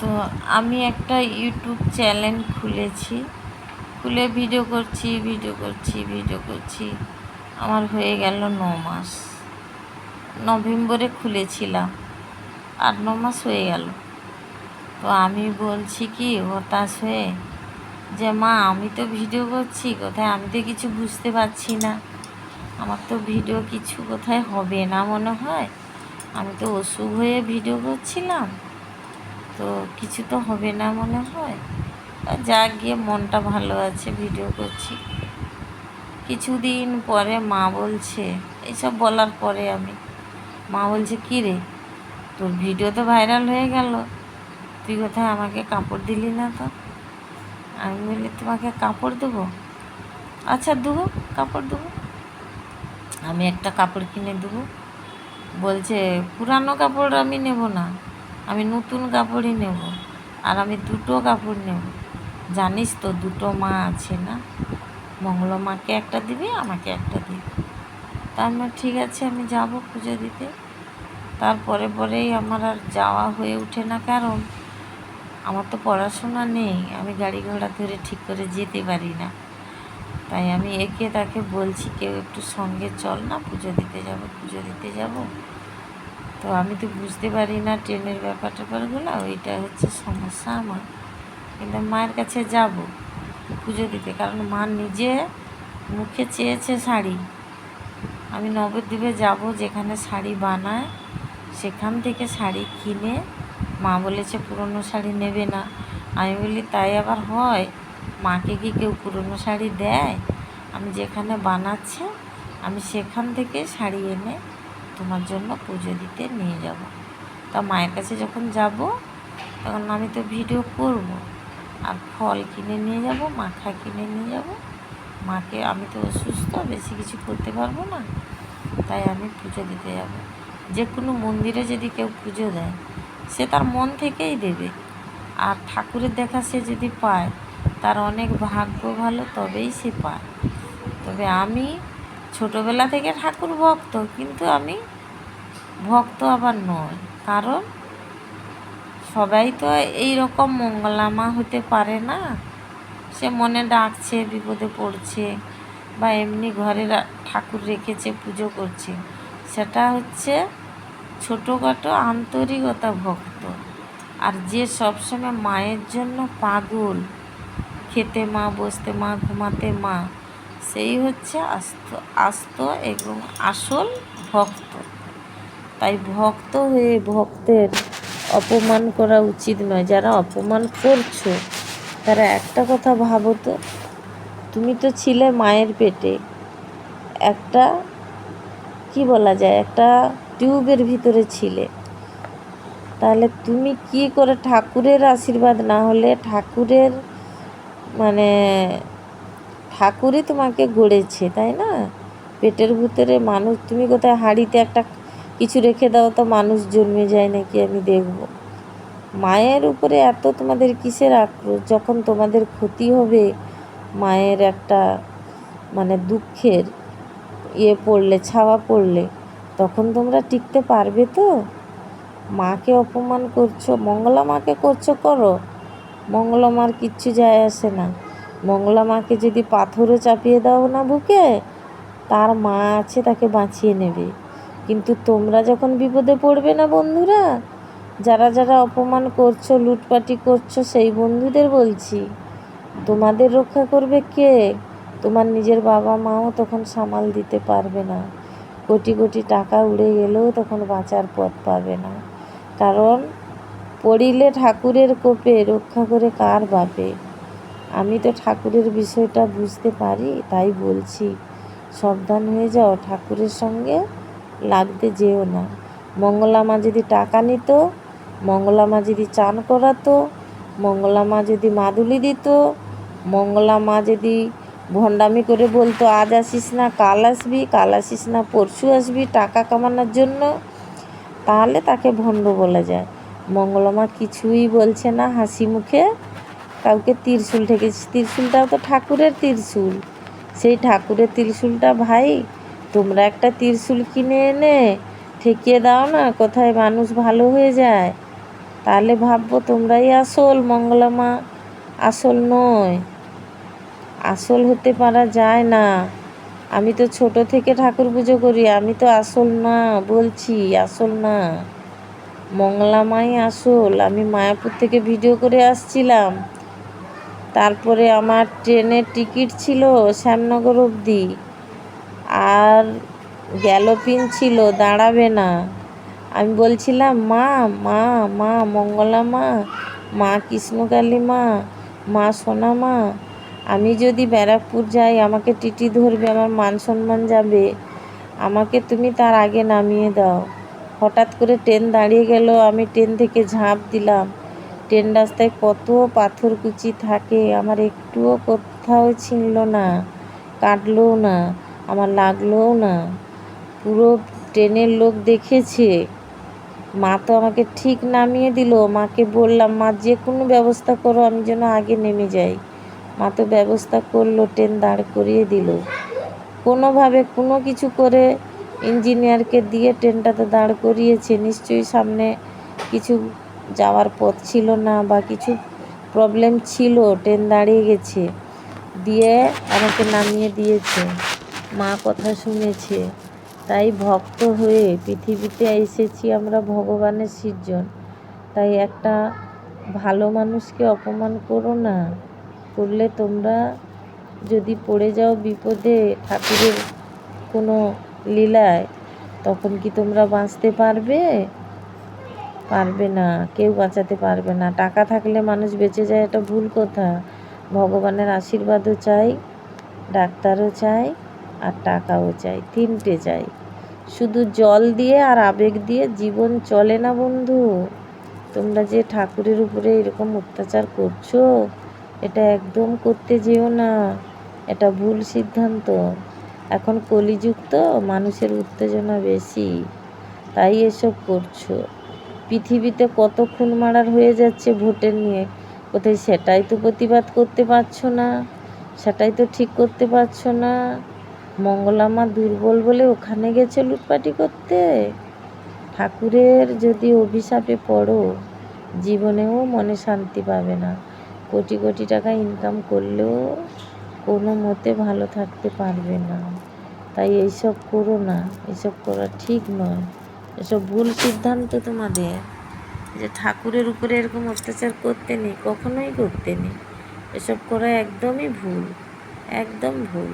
তো আমি একটা ইউটিউব চ্যানেল খুলেছি। খুলে ভিডিও করছি ভিডিও করছি ভিডিও করছি। আমার হয়ে গেল ন মাস নভেম্বরে খুলেছিলাম। আট ন মাস হয়ে গেল। তো আমি বলছি কি, হতাশ হয়ে যে, মা, আমি তো ভিডিও করছি, কোথায়? আমি তো কিছু বুঝতে পারছি না। আমার তো ভিডিও কিছু কোথায় হবে না মনে হয়। আমি তো অসুখ হয়ে ভিডিও করছিলাম। তো কিছু তো হবে না মনে হয়। যা গিয়ে মনটা ভালো আছে ভিডিও করছি। কিছুদিন পরে মা বলছে এইসব বলার পরে আমি। মা বলছে, কী রে, তোর ভিডিও তো ভাইরাল হয়ে গেল। তুই কোথায় আমাকে কাপড় দিলি না তো? আমি বলি, তোমাকে কাপড় দেবো? আচ্ছা দেবো, কাপড় দেবো। আমি একটা কাপড় কিনে দেবো। বলছে, পুরানো কাপড় আমি নেব না। আমি নতুন কাপড়ই নেব আর আমি দুটো কাপড় নেব। জানিস তো দুটো মা আছে না? মঙ্গল মাকে একটা দিবি আমাকে একটা দিবি। তা আমি বললাম, ঠিক আছে আমি যাব পুজো দিতে। তারপরে পরেই আমার আর যাওয়া হয়ে ওঠে না কারণ আমার তো পড়াশোনা নেই। আমি গাড়ি ঘোড়া ধরে ঠিক করে যেতে পারি না। তাই আমি একে তাকে বলছি কেউ একটু সঙ্গে চল না পুজো দিতে যাব পুজো দিতে যাব। তো আমি তো বুঝতে পারি না ট্রেনের ব্যাপার ট্যাপারগুলো ওইটা হচ্ছে সমস্যা আমার। কিন্তু মায়ের কাছে যাব পুজো দিতে, কারণ মা নিজে মুখে চেয়েছে শাড়ি। আমি নবদ্বীপে যাব যেখানে শাড়ি বানায়, সেখান থেকে শাড়ি কিনে মা বলেছে পুরনো শাড়ি নেবে না। আমি বলি, তাই আবার হয়? মাকে কি কেউ পুরনো শাড়ি দেয়? আমি যেখানে বানাচ্ছে, আমি সেখান থেকে শাড়ি এনে তোমার জন্য পুজো দিতে নিয়ে যাব। তা মায়ের কাছে যখন যাব, তখন আমি তো ভিডিও করব। আর ফল কিনে নিয়ে যাব, মাখা কিনে নিয়ে যাব। মাকে আমি তো অসুস্থ, বেশি কিছু করতে পারব না। তাই আমি পুজো দিতে যাব। যে কোনো মন্দিরে যদি কেউ পুজো দেয়, সে তার মন থেকেই দেবে। আর ঠাকুরের দেখা সে যদি পায়, তার অনেক ভাগ্য ভালো, তবেই সে পায়। তবে আমি ছোটোবেলা থেকে ঠাকুর ভক্ত, কিন্তু আমি ভক্ত আবার নয় কারণ সবাই তো এই রকম মঙ্গলামা হতে পারে না। সে মনে ডাকছে, বিপদে পড়ছে বা এমনি ঘরে ঠাকুর রেখেছে, পুজো করছে। সেটা হচ্ছে ছোটোখাটো আন্তরিকতা ভক্ত। আর যে সবসময় মায়ের জন্য পাগল, খেতে মা, বসতে মা, ঘুমাতে মা সেই হচ্ছে আস্ত আস্ত এবং আসল ভক্ত। তাই ভক্ত হয়ে ভক্তের অপমান করা উচিত নয়। যারা অপমান করছ, তারা একটা কথা ভাবো তো, তুমি তো ছিলে মায়ের পেটে। একটা, কি বলা যায়, একটা টিউবের ভিতরে ছিলে। তাহলে তুমি কি করে ঠাকুরের আশীর্বাদ না হলে ঠাকুরের মানে ঠাকুরই তোমাকে গড়েছে তাই না? পেটের ভিতরে মানুষ, তুমি কোথায় হাঁড়িতে একটা কিছু রেখে দাও তো মানুষ জন্মে যায় নাকি আমি দেখব। মায়ের উপরে এত তোমাদের কিসের আক্রোশ? যখন তোমাদের ক্ষতি হবে, মায়ের একটা মানে দুঃখের ইয়ে পড়লে, ছাওয়া পড়লে, তখন তোমরা টিকতে পারবে তো? মাকে অপমান করছ, মঙ্গলা মাকে করছ, করো। মঙ্গলা মার কিচ্ছু যায় আসে না। মঙ্গলা মাকে যদি পাথরও চাপিয়ে দাও না বুকে, তার মা আছে তাকে বাঁচিয়ে নেবে। কিন্তু তোমরা যখন বিপদে পড়বে না বন্ধুরা? যারা যারা অপমান করছ, লুটপাটি করছ, সেই বন্ধুদের বলছি, তোমাদের রক্ষা করবে কে? তোমার নিজের বাবা মাও তখন সামাল দিতে পারবে না। কোটি কোটি টাকা উড়ে গেলেও তখন বাঁচার পথ পাবে না। কারণ পড়িলে ঠাকুরের কোপে, রক্ষা করে কার বাপে? আমি তো ঠাকুরের বিষয়টা বুঝতে পারি, তাই বলছি। সাবধান হয়ে যাও, ঠাকুরের সঙ্গে লাগতে যেও না। মঙ্গলা মা যদি টাকা নিত, মঙ্গলা মা যদি চান করাতো, মঙ্গলা মা যদি মাদুলি দিত, মঙ্গলা মা যদি ভণ্ডামি করে বলতো, আজ আসিস না, কাল আসবি, কাল আসিস না, পরশু আসবি টাকা কামানোর জন্য, তাহলে তাকে ভণ্ড বলা যায়। মঙ্গলা মা কিছুই বলছে না হাসি মুখে। কাউকে ত্রিশূল ঠেকেছে ত্রিশূলটাও তো ঠাকুরের ত্রিশূল। সেই ঠাকুরের ত্রিশূলটা, ভাই, তোমরা একটা ত্রিশূল কিনে এনে ঠেকিয়ে দাও না, কোথায় মানুষ ভালো হয়ে যায়। তাহলে ভাববো তোমরাই আসল, মঙ্গলা মা আসল নয়। আসল হতে পারা যায় না। আমি তো ছোট থেকে ঠাকুর পুজো করি, আমি তো আসল না বলছি আসল না মঙ্গলা মাই আসল, আমি মায়াপুর থেকে ভিডিও করে আসছিলাম। তারপরে আমার ট্রেনের টিকিট ছিল শ্যামনগর অবধি। আর গ্যালোপিন ছিল, দাঁড়াবে না। আমি বলছিলাম, মা মা মা, মঙ্গলা মা মা কৃষ্ণকালী মা মা সোনা মা, আমি যদি ব্যারাকপুর যাই, আমাকে টিটি ধরবে, আমার মান সম্মান যাবে। আমাকে তুমি তার আগে নামিয়ে দাও। হঠাৎ করে ট্রেন দাঁড়িয়ে গেল, আমি ট্রেন থেকে ঝাঁপ দিলাম। ট্রেন রাস্তায় কত পাথর কুচি থাকে, আমার একটুও কোথাও ছিঁড়ল না, কাটলোও না, আমার লাগলোও না। পুরো ট্রেনের লোক দেখেছে। মা তো আমাকে ঠিক নামিয়ে দিল। মাকে বললাম, মা, যে কোনো ব্যবস্থা করো, আমি যেন আগে নেমে যাই। মা তো ব্যবস্থা করল, ট্রেন দাঁড় করিয়ে দিল। কোনোভাবে কোনো কিছু করে ইঞ্জিনিয়ারকে দিয়ে ট্রেনটা তো দাঁড় করিয়েছে। নিশ্চয়ই সামনে কিছু যাওয়ার পথ ছিল না বা কিছু প্রবলেম ছিল ট্রেন দাঁড়িয়ে গেছে। দিয়ে আমাকে নামিয়ে দিয়েছে। মা কথা শুনেছে। তাই ভক্ত হয়ে পৃথিবীতে এসেছি আমরা ভগবানের সৃজন। তাই একটা ভালো মানুষকে অপমান করো না। করলে তোমরা যদি পড়ে যাও বিপদে ঠাকুরের কোনো লীলায়, তখন কি তোমরা বাঁচতে পারবে? পারবে না, কেউ বাঁচাতে পারবে না। টাকা থাকলে মানুষ বেঁচে যায়, এটা ভুল কথা। ভগবানের আশীর্বাদও চাই, ডাক্তারও চাই, আর টাকাও চাই, তিনটে চাই। শুধু জল দিয়ে আর আবেগ দিয়ে জীবন চলে না বন্ধু। তোমরা যে ঠাকুরের উপরে এরকম অত্যাচার করছ, এটা একদম করতে যেও না। এটা ভুল সিদ্ধান্ত। এখন কলিযুক্ত মানুষের উত্তেজনা বেশি। তাই এসব করছ। পৃথিবীতে কত খুন মারার হয়ে যাচ্ছে ভোটের নিয়ে? কোথায় সেটাই তো প্রতিবাদ করতে পারছ না। সেটাই তো ঠিক করতে পারছ না। মঙ্গলামা দুর্বল বলে ওখানে গেছে লুটপাটি করতে? ঠাকুরের যদি অভিশাপে পড়ো, জীবনেও মনে শান্তি পাবে না। কোটি কোটি টাকা ইনকাম করলেও কোনো মতে ভালো থাকতে পারবে না। তাই এইসব করো না এসব করা ঠিক নয়। এসব ভুল সিদ্ধান্ত তোমাদের? যে ঠাকুরের উপরে এরকম অত্যাচার করতে নেই, কখনোই করতে নেই। এসব করা একদমই ভুল, একদম ভুল।